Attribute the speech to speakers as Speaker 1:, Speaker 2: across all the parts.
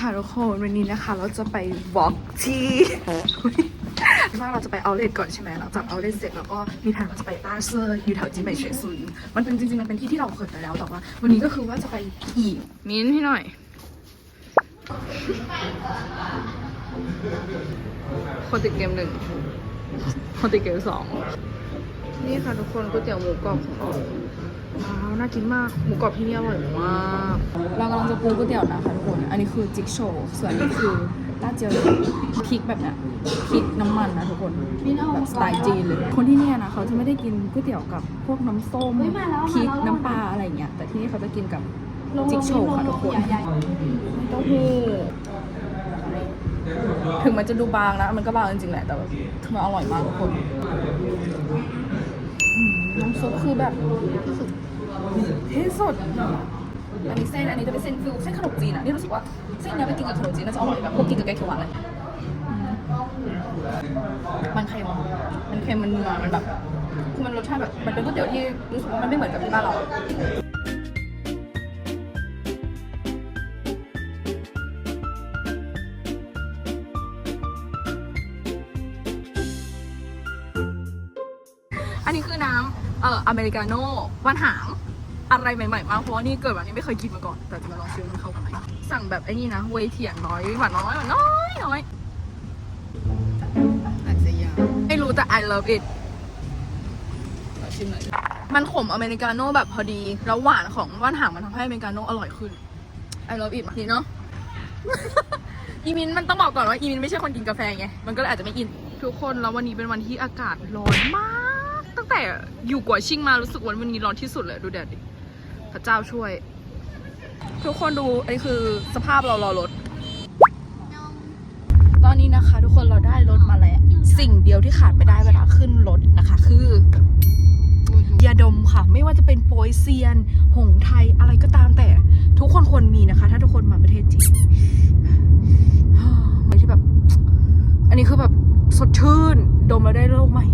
Speaker 1: ค่ะทุกคนวันนี้นะคะ เราจะไปวอล์กที่ว่าเราจะไปเอาเลทก่อนใช่ไหมหลังจากเอาเลทเสร็จแล้วก็มีแผนว่าจะไปต้าเซอร์อยู่แถวจีนใหม่เฉยซุยมันเป็นจริงๆมันเป็นที่ที่เราเคยไปแล้วแต่ว่า วันนี้ก็คือว่าจะไปอีกมิ้นพี่หน่อย คนติดเกมหนึ่งคนติดเกมสอง นี่ค่ะทุกคนก๋วยเตี๋ยวหมูกรอบของเราว้าวน่ากินมากหมูกรอบที่นี่อร่อยมากเรากำลังจะปรุงก๋วยเตี๋ยวนะคะทุกคนอันนี้คือจิ๊กโชว์ส่วนนี้คือต้าเจียวพริกแบบเนี้ยพริกน้ำมันนะทุกคนแบบสไตล์จีนเลย คนที่เนี่ยนะเขาจะไม่ได้กินก๋วยเตี๋ยวกับพวกน้ำส้มพริกน้ำปลาอะไรอย่างเงี้ยแต่ที่นี่เขาจะกินกับจิ๊กโชว์ค่ะทุกคนต้าหู้ถึงมันจะดูบางนะ มันก็บางจริงๆแหละแต่มันอร่อยมากทุกคน น้ำซุปคือแบบที่สุดที่สุด อันนี้เส้นอันนี้จะเป็นเส้นฟิวเส้นขนมจีนอะนี่รู้สึกว่าเส้นเนี้ยไปกินกับขนมจีนน่าจะอร่อยแบบพวกกินกับแกงเขียวหวานเลยมันเค็มมันเค็มมันนัวมันแบบคือมันรสชาติแบบมันเป็นก๋วยเตี๋ยวที่รู้สึกว่ามันไม่เหมือนกับที่บ้านเราอันนี้คือน้ำ เอ่ออเมริกาโน่ว่านหางอะไรใหม่ๆมากเพราะว่านี่เกิดมานี่ไม่เคยกินมาก่อน แต่จะมาลองชิมมันเข้ากันไหมสั่งแบบไอ้นี่นะเวย์เถียงน้อยหวานน้อยหวานน้อยน้อย
Speaker 2: อาจจะยัง
Speaker 1: ไม่รู้แต่ I love it
Speaker 2: ขอชิมหน่อย
Speaker 1: มันขมอเมริกาโน่แบบพอดี แล้วหวานของว่านหางมันทำให้อเมริกาโน่อร่อยขึ้น I love it นี่เนาะอีมินมันต้องบอกก่อนว่าอีมินไม่ใช่คนกินกาแฟไง มันก็เลยอาจจะไม่อิน ทุกคนแล้ววันนี้เป็นวันที่อากาศร้อนมาก ตั้งแต่อยู่กัวชิงมารู้สึกวันวันนี้ร้อนที่สุดเลยดูแดดดิพระเจ้าช่วย ทุกคนดูอันนี้คือสภาพเรารอรถ ตอนนี้นะคะ ทุกคนเราได้รถมาแล้ว สิ่งเดียวที่ขาดไม่ได้เวลาขึ้นรถนะคะ คือยาดมค่ะ ไม่ว่าจะเป็นโปยเซียน หงไทยอะไรก็ตามแต่ ทุกคนควรมีนะคะ ถ้าทุกคนมาประเทศจีนไม่ที่แบบ อันนี้คือแบบสดชื่น ดมแล้วได้โลกใหม่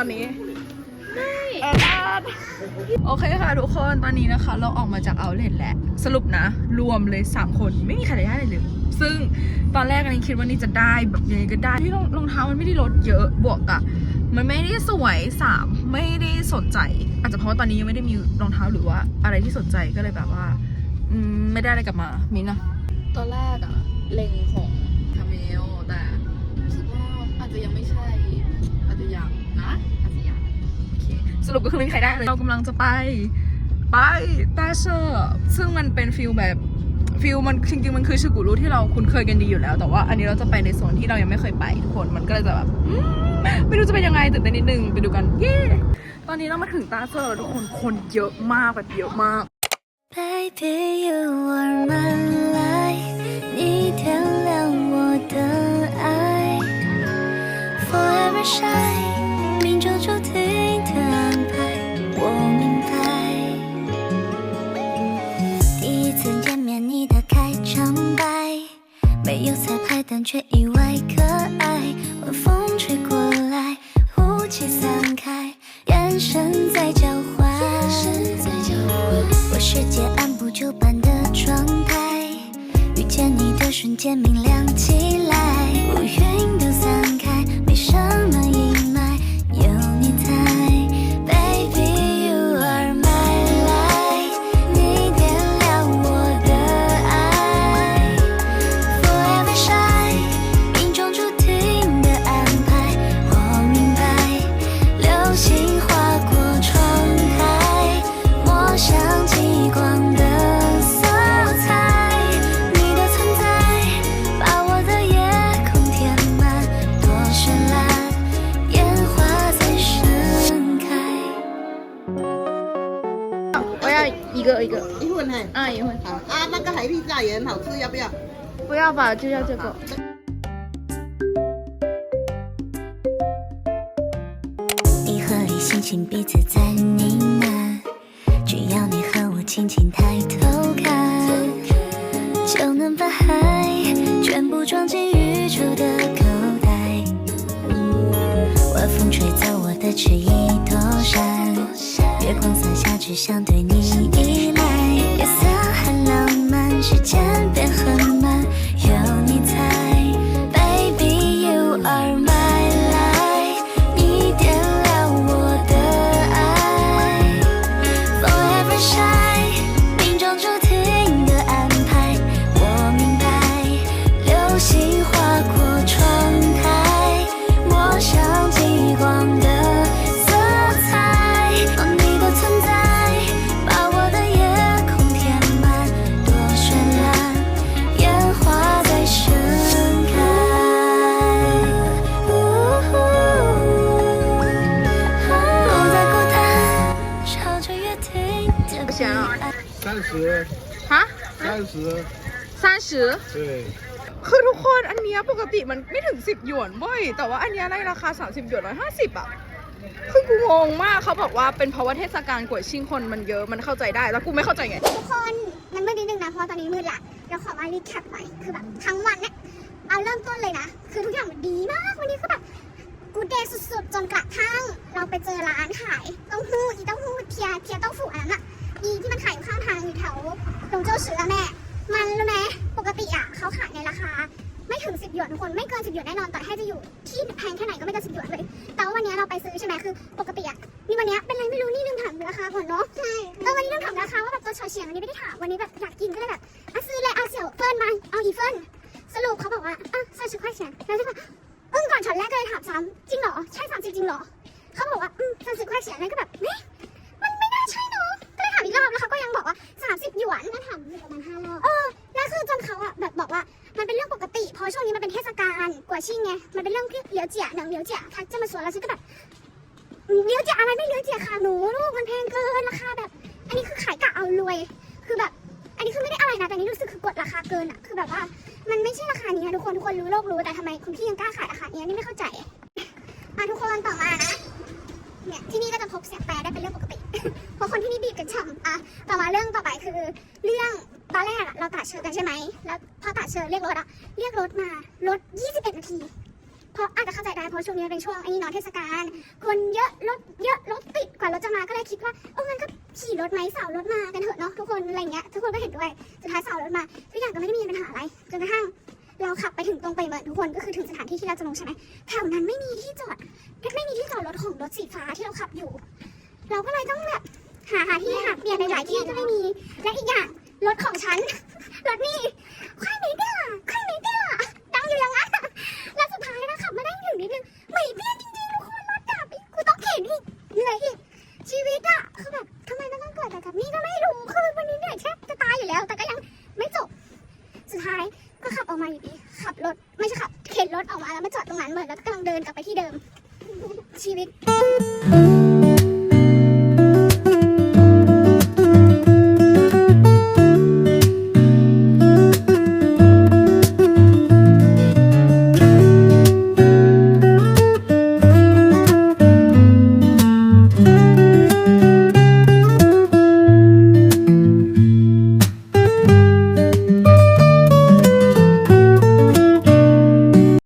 Speaker 1: อนนี้แอดโอเคค่ะทุกคนตอนนี้นะคะ เราออกมาจากเอาเลทแล้วสรุปนะ รวมเลย 3 คนไม่มีใครได้เลยเลยซึ่งตอนแรกอันนี้คิดว่านี่จะได้แบบยังไงก็ได้ที่รองรองเท้ามันไม่ได้ลดเยอะบวกอะมันไม่ได้สวยสามไม่ได้สนใจ อาจจะเพราะว่าตอนนี้ยังไม่ได้มีรองเท้าหรือว่าอะไรที่สนใจก็เลยแบบว่าอืมไม่ได้อะไรกลับมามินนะ
Speaker 2: ตอนแรกอะเล็งของคาเมลแต่รู้สึกว่าอาจจะยังไม่ใช่
Speaker 1: สรุปก็คือไม่มีใครได้เลย เรากำลังจะไป ไปตาเชอร์ซึ่งมันเป็นฟิลแบบฟิลมันจริงๆมันคือชิกุรุที่เราคุ้นเคยกันดีอยู่แล้ว แต่ว่าอันนี้เราจะไปในโซนที่เรายังไม่เคยไปทุกคนมันก็เลยจะแบบอืมไม่รู้จะเป็นยังไงตื่นเต้นนิดนึงไปดูกัน เย้ ตอนนี้เรามาถึงตาเชอร์แล้วทุกคนคนเยอะมากแบบเยอะมาก
Speaker 3: Baby, you are my light，你点亮我的爱，Forever shine， 却
Speaker 1: 以个一个
Speaker 4: 一份嘿。
Speaker 1: 啊一份
Speaker 4: 好啊，那个海蛎炸也很好吃，要不要？
Speaker 1: 不要吧就要这个
Speaker 3: 你和你心情彼此在呢喃，只要你和我轻轻抬头看，就能把海全部装进宇宙的口袋。晚风吹走我的迟疑躲闪，月光洒下，只想对你依。时间
Speaker 5: 三十，
Speaker 1: ฮะ
Speaker 5: 三十，
Speaker 1: สามสิบ
Speaker 5: 对，
Speaker 1: คือทุกคนอันเนี้ยปกติมันไม่ถึง 10 หยวนเว้ยแต่ว่าอันเนี้ยในราคา 30 หยวนร้อยห้าสิบอ่ะ คือกูงงมากเขาบอกว่าเป็นเพราะว่าเทศกาลกวยชิงคนมันเยอะมันเข้าใจได้ แล้วกูไม่เข้าใจไง
Speaker 6: ทุกคนมันมืดนิดนึงนะเพราะว่าตอนนี้มืดละเดี๋ยวขอมารีแคปหน่อยคือแบบทั้งวันเนี่ยเอาเริ่มต้นเลยนะ คือทุกอย่างมันดีมากวันนี้คือแบบกูเดย์สุดๆ จนกระทั่งเราไปเจอร้านขายเต้าหู้อีเต้าหู้เทียเทียเต้าหู้อันนั้นอะ อีที่มันขายอยู่ข้างทางอยู่แถวตรงเจ้าเสือแม่ มันรู้ไหมปกติอะเขาขายในราคา ไม่ถึง10หยวนทุกคนไม่เกิน10หยวนแน่นอนแต่ให้จะอยู่ที่แพงแค่ไหนก็ไม่เกิน10หยวนเลยแต่ว่าวันนี้เราไปซื้อใช่ไหมคือ ปกติอะนี่วันนี้เป็นไรไม่รู้นี่ลืมถามราคาก่อนเนาะใช่เออวันนี้ลืมถามราคาว่าแบบตัวเฉยเฉียงอันนี้ไม่ได้ถามวันนี้แบบอยากกินก็เลยแบบอะซื้อเลยเอาเสี่ยวเฟิร์นมาเอาอีเฟิร์นสรุปเขาบอกว่าอะใส่ชุดควายเฉียงแล้วใช่ปะ เป็นกว่าชิงไง มันเป็นเรื่องที่เหลียวเจียหนังเหลียวเจียทักจะมาสวนแล้วฉันก็แบบเหลียวเจียอะไรไม่เหลียวเจียค่ะหนูลูกมันแพงเกินราคาแบบ อันนี้คือขายกะเอารวย คือแบบ อันนี้คือไม่ได้อะไรนะ แต่นี่รู้สึกคือกดราคาเกินอะคือแบบว่า มันไม่ใช่ราคานี้นะทุกคนทุกคนรู้โลกรู้แต่ทำไมคุณพี่ยังกล้าขายราคานี้นี่ไม่เข้าใจมาทุกคนต่อมานะเนี่ยที่นี่ก็จะพบเสียงแปรได้เป็นเรื่องปกติ เพราะคนที่นี่บีบกันฉ่ำอะต่อมาเรื่องต่อไปคือเรื่อง อนแรกอะเราตัดเชิญกันใช่ไหม แล้วพอตัดเชิญเรียกรถอะเรียกรถมารถ 21 นาที เพราะอาจจะเข้าใจได้เพราะช่วงนี้เป็นช่วงไอ้นี่นอนเทศกาล คนเยอะรถเยอะรถติดกว่ารถจะมาก็เลยคิดว่าเอองั้นก็ขี่รถไหมเสาวรถมากันเถอะเนาะทุกคนอะไรเงี้ยทุกคนก็เห็นด้วย สุดท้ายเสาวรถมาทุกอย่างก็ไม่ได้มีปัญหาอะไรจนกระทั่งเราขับไปถึงตรงไปเหมือนทุกคนก็คือถึงสถานที่ที่เราจะลงใช่ไหมแถวนั้นไม่มีที่จอดไม่มีที่จอดรถของรถสีฟ้าที่เราขับอยู่ เราก็เลยต้องแบบหาหาที่หาเปลี่ยนในหลายที่ก็ไม่มี และอีกอย่าง รถของฉัน รถนี่ค่อยไม่เตี้ยค่อยไม่เตี้ยดังอยู่อย่างนั้นแล้วสุดท้ายนะขับมาได้ถึงนิดนึงไม่เตี้ยจริงๆทุกคนรถดับอีกกูต้องเข็นอีกเหนื่อยอีกชีวิตอะคือแบบทำไมมันต้องเกิดแต่กับนี่ก็ไม่รู้คือวันนี้เหนื่อยแทบจะตายอยู่แล้ว แต่ก็ยังไม่จบ สุดท้ายก็ขับออกมาอยู่ดีขับรถไม่ใช่ขับเข็นรถออกมาแล้วมาจอดตรงนั้นเหมือนแล้วก็กำลังเดินกลับไปที่เดิมชีวิต